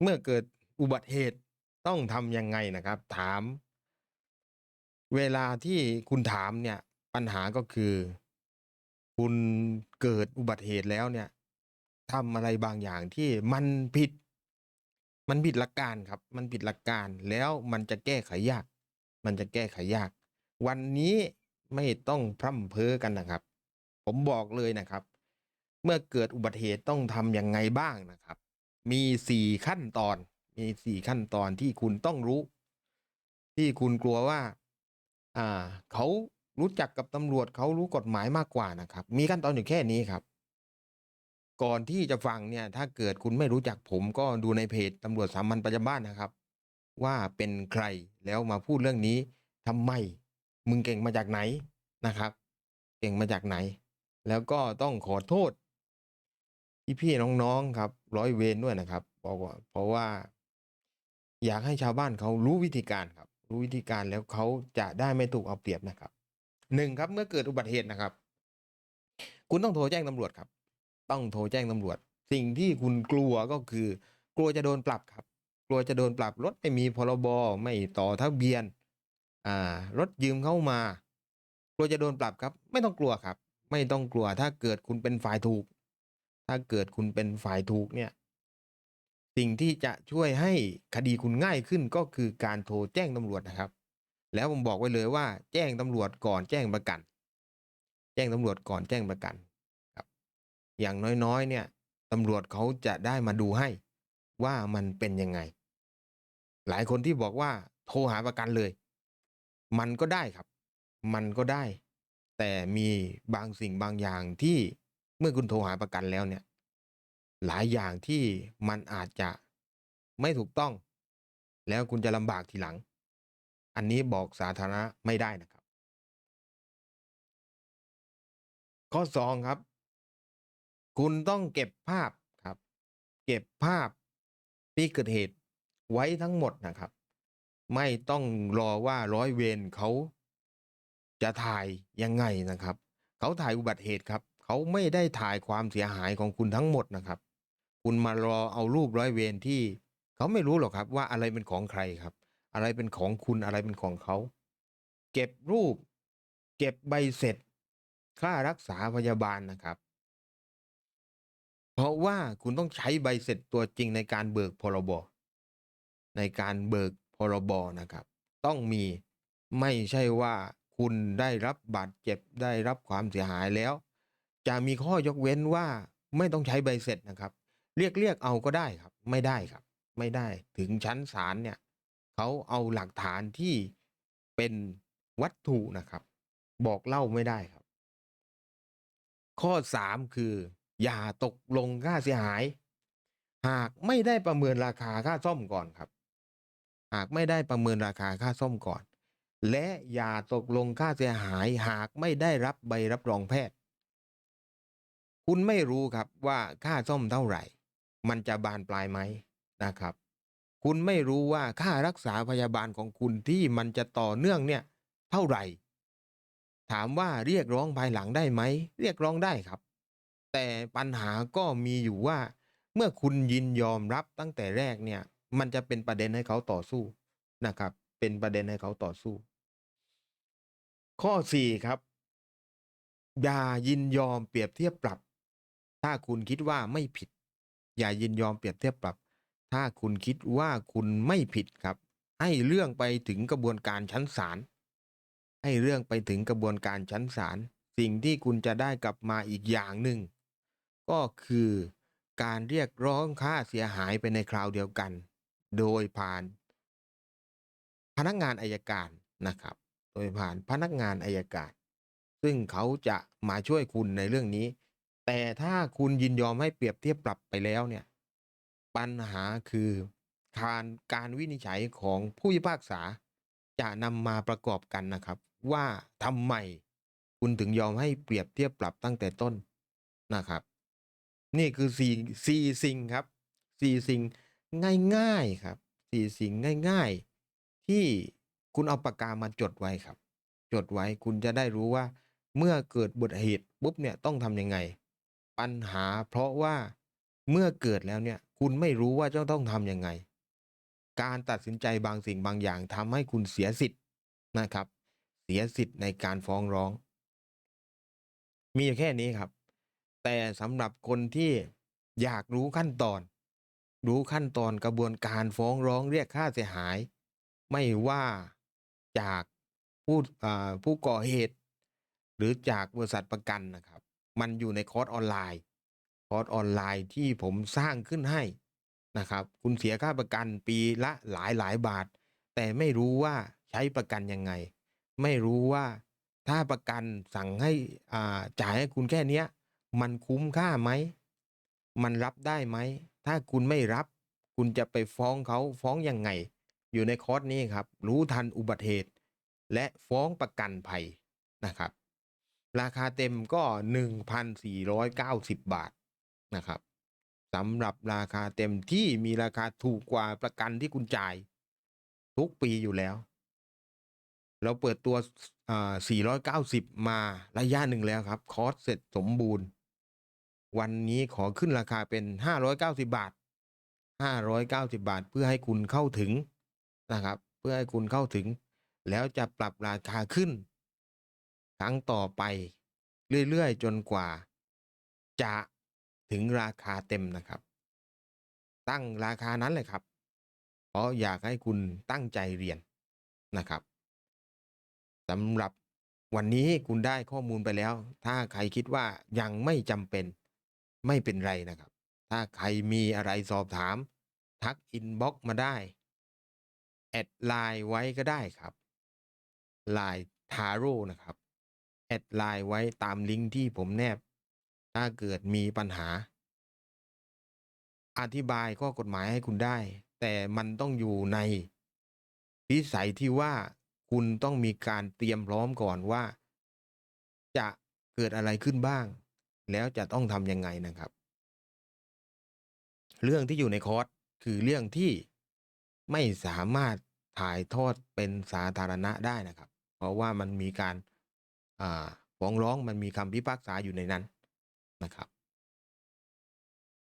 เมื่อเกิดอุบัติเหตุต้องทำยังไงนะครับ ถาม เวลาที่คุณถามเนี่ย ปัญหาก็คือ คุณเกิดอุบัติเหตุแล้วเนี่ยทำอะไรบางอย่างที่มันผิด มันผิดหลักการครับ มันผิดหลักการแล้วมันจะแก้ไขยาก มันจะแก้ไขยาก วันนี้ไม่ต้องพร่ำเพ้อกันนะครับ ผมบอกเลยนะครับ เมื่อเกิดอุบัติเหตุต้องทำยังไงบ้างนะครับ มีสี่ขั้นตอน มีสี่ขั้นตอนที่คุณต้องรู้ ที่คุณกลัวว่า อ่า เขารู้จักกับตำรวจเขารู้กฎหมายมากกว่านะครับ มีขั้นตอนอยู่แค่นี้ครับ ก่อนที่จะฟังเนี่ย ถ้าเกิดคุณไม่รู้จักผมก็ดูในเพจตำรวจสามัญประจำบ้านนะครับ ว่าเป็นใครแล้วมาพูดเรื่องนี้ทำไม มึงเก่งมาจากไหนนะครับ เก่งมาจากไหน แล้วก็ต้องขอโทษ พี่ๆน้องๆครับร้อยเวรด้วยนะครับบอกว่าเพราะว่า อยากให้ชาวบ้านเขารู้วิธีการครับ รู้วิธีการแล้วเขาจะได้ไม่ถูกเอาเปรียบนะครับหนึ่งครับเมื่อเกิดอุบัติเหตุนะครับ คุณต้องโทรแจ้งตำรวจครับ ต้องโทรแจ้งตำรวจ สิ่งที่คุณกลัวก็คือ กลัวจะโดนปรับครับ กลัวจะโดนปรับรถไม่มีพรบไม่ต่อทะเบียน อ่ารถยืมเข้ามา กลัวจะโดนปรับครับ ไม่ต้องกลัวครับ ไม่ต้องกลัวถ้าเกิดคุณเป็นฝ่ายถูก ถ้าเกิดคุณเป็นฝ่ายถูกเนี่ย สิ่งที่จะช่วยให้คดีคุณง่ายขึ้นก็คือการโทรแจ้งตำรวจนะครับ แล้วผมบอกไว้เลยว่า แจ้งตำรวจก่อนแจ้งประกัน แจ้งตำรวจก่อนแจ้งประกันครับ อย่างน้อยๆ เนี่ยตำรวจเขาจะได้มาดูให้ว่ามันเป็นยังไง หลายคนที่บอกว่า โทรหาประกันเลย มันก็ได้ครับ มันก็ได้ แต่มีบางสิ่งบางอย่างที่ เมื่อคุณโทรหาประกันแล้วเนี่ย หลายอย่างที่มันอาจจะไม่ถูกต้อง แล้วคุณจะลำบากทีหลัง อันนี้บอกสาธารณะไม่ได้นะครับ ข้อสองครับ คุณต้องเก็บภาพครับ เก็บภาพที่เกิดเหตุไว้ทั้งหมดนะครับ ไม่ต้องรอว่าร้อยเวรเขาจะถ่ายยังไงนะครับ เขาถ่ายอุบัติเหตุครับ เขาไม่ได้ถ่ายความเสียหายของคุณทั้งหมดนะครับ คุณมารอเอารูปร้อยเวรที่ เขาไม่รู้หรอกครับว่าอะไรเป็นของใครครับ อะไรเป็นของคุณอะไรเป็นของเขา เก็บรูป เก็บใบเสร็จ ค่ารักษาพยาบาลนะครับ เพราะว่าคุณต้องใช้ใบเสร็จตัวจริงในการเบิกพรบในการเบิกพรบนะครับ ต้องมีไม่ใช่ว่าคุณได้รับบาดเจ็บได้รับความเสียหายแล้ว จะมีข้อยกเว้นว่าไม่ต้องใช้ใบเสร็จนะครับ เรียกเรียกเอาก็ได้ครับ ไม่ได้ครับ ไม่ได้ถึงชั้นศาลเนี่ยเขาเอาหลักฐานที่เป็นวัตถุนะครับ บอกเล่าไม่ได้ครับ ข้อสามคือ อย่าตกลงค่าเสียหาย หากไม่ได้ประเมินราคาค่าซ่อมก่อนครับ หากไม่ได้ประเมินราคาค่าซ่อมก่อน และอย่าตกลงค่าเสียหาย หากไม่ได้รับใบรับรองแพทย์ คุณไม่รู้ครับว่าค่าซ่อมเท่าไหร่ มันจะบานปลายไหมนะครับ คุณไม่รู้ว่าค่ารักษาพยาบาลของคุณที่มันจะต่อเนื่องเนี่ย เท่าไหร่ ถามว่าเรียกร้องภายหลังได้ไหมเรียกร้องได้ครับ แต่ปัญหาก็มีอยู่ว่า เมื่อคุณยินยอมรับตั้งแต่แรกเนี่ย มันจะเป็นประเด็นให้เขาต่อสู้นะครับ เป็นประเด็นให้เขาต่อสู้ ข้อสี่ครับอย่ายินยอมเปรียบเทียบปรับ ถ้าคุณคิดว่าไม่ผิด อย่ายินยอมเปรียบเทียบปรับ ถ้าคุณคิดว่าคุณไม่ผิดครับ ให้เรื่องไปถึงกระบวนการชั้นศาลให้เรื่องไปถึงกระบวนการชั้นศาลสิ่งที่คุณจะได้กลับมาอีกอย่างหนึ่งก็คือการเรียกร้องค่าเสียหายไปในคราวเดียวกัน โดยผ่าน พนักงานอายการนะครับ โดยผ่านพนักงานอายการ ซึ่งเขาจะมาช่วยคุณในเรื่องนี้ แต่ถ้าคุณยินยอมให้เปรียบเทียบปรับไปแล้วเนี่ย ปัญหาคือการการวินิจฉัยของผู้พิพากษา จะนำมาประกอบกันนะครับ ว่าทำไมคุณถึงยอมให้เปรียบเทียบปรับตั้งแต่ต้นนะครับ นี่คือสี่สี่สิ่งครับสี่สิ่งง่ายๆครับสี่สิ่งง่าย ๆ ที่คุณเอาปากกามาจดไว้ครับ จดไว้คุณจะได้รู้ว่า เมื่อเกิดอุบัติเหตุปุ๊บเนี่ยต้องทำยังไง ปัญหา เพราะว่าเมื่อเกิดแล้วเนี่ย คุณไม่รู้ว่าจะต้องทำยังไง การตัดสินใจบางสิ่งบางอย่างทำให้คุณเสียสิทธิ์นะครับ เสียสิทธิ์ในการฟ้องร้อง มีอยู่แค่นี้ครับ แต่สำหรับคนที่อยากรู้ขั้นตอน รู้ขั้นตอนกระบวนการฟ้องร้องเรียกค่าเสียหาย ไม่ว่าจากผู้ผู้ก่อเหตุ หรือจากบริษัทประกันนะครับ มันอยู่ในคอร์สออนไลน์คอร์สออนไลน์ที่ผมสร้างขึ้นให้นะครับ คุณเสียค่าประกันปีละหลายหลายบาท แต่ไม่รู้ว่าใช้ประกันยังไง ไม่รู้ว่าถ้าประกันสั่งให้อ่าจ่ายให้คุณแค่เนี้ยมันคุ้มค่าไหม มันรับได้ไหม ถ้าคุณไม่รับ คุณจะไปฟ้องเขาฟ้องยังไง อยู่ในคอร์สนี้ครับ รู้ทันอุบัติเหตุ และฟ้องประกันภัยนะครับ ราคาเต็มก็ 1,490 บาทนะครับสำหรับราคาเต็มที่มีราคาถูกกว่าประกันที่คุณจ่าย ทุกปีอยู่แล้ว เราเปิดตัวอ่า490 มาระยะหนึ่งแล้วครับ คอร์สเสร็จสมบูรณ์ วันนี้ขอขึ้นราคาเป็น 590 บาท 590 บาทเพื่อให้คุณเข้าถึงนะครับ เพื่อให้คุณเข้าถึง แล้วจะปรับราคาขึ้น ครั้งต่อไป เรื่อยๆ จนกว่า จะถึงราคาเต็มนะครับ ตั้งราคานั้นเลยครับ เพราะอยากให้คุณตั้งใจเรียนนะครับสำหรับวันนี้คุณได้ข้อมูลไปแล้ว ถ้าใครคิดว่ายังไม่จำเป็นไม่เป็นไรนะครับ ถ้าใครมีอะไรสอบถาม ทักอินบ็อกมาได้ แอดไลน์ไว้ก็ได้ครับไลน์ทาโร่นะครับ แอดไลน์ไว้ตามลิงก์ที่ผมแนบ ถ้าเกิดมีปัญหา อธิบายข้อกฎหมายให้คุณได้ แต่มันต้องอยู่ในวิสัยที่ว่าคุณต้องมีการเตรียมพร้อมก่อนว่า จะเกิดอะไรขึ้นบ้าง แล้วจะต้องทำยังไงนะครับ เรื่องที่อยู่ในคอร์สคือเรื่องที่ไม่สามารถถ่ายทอดเป็นสาธารณะได้นะครับ เพราะว่ามันมีการ ฟ้องร้องมันมีคำพิพากษาอยู่ในนั้นนะครับ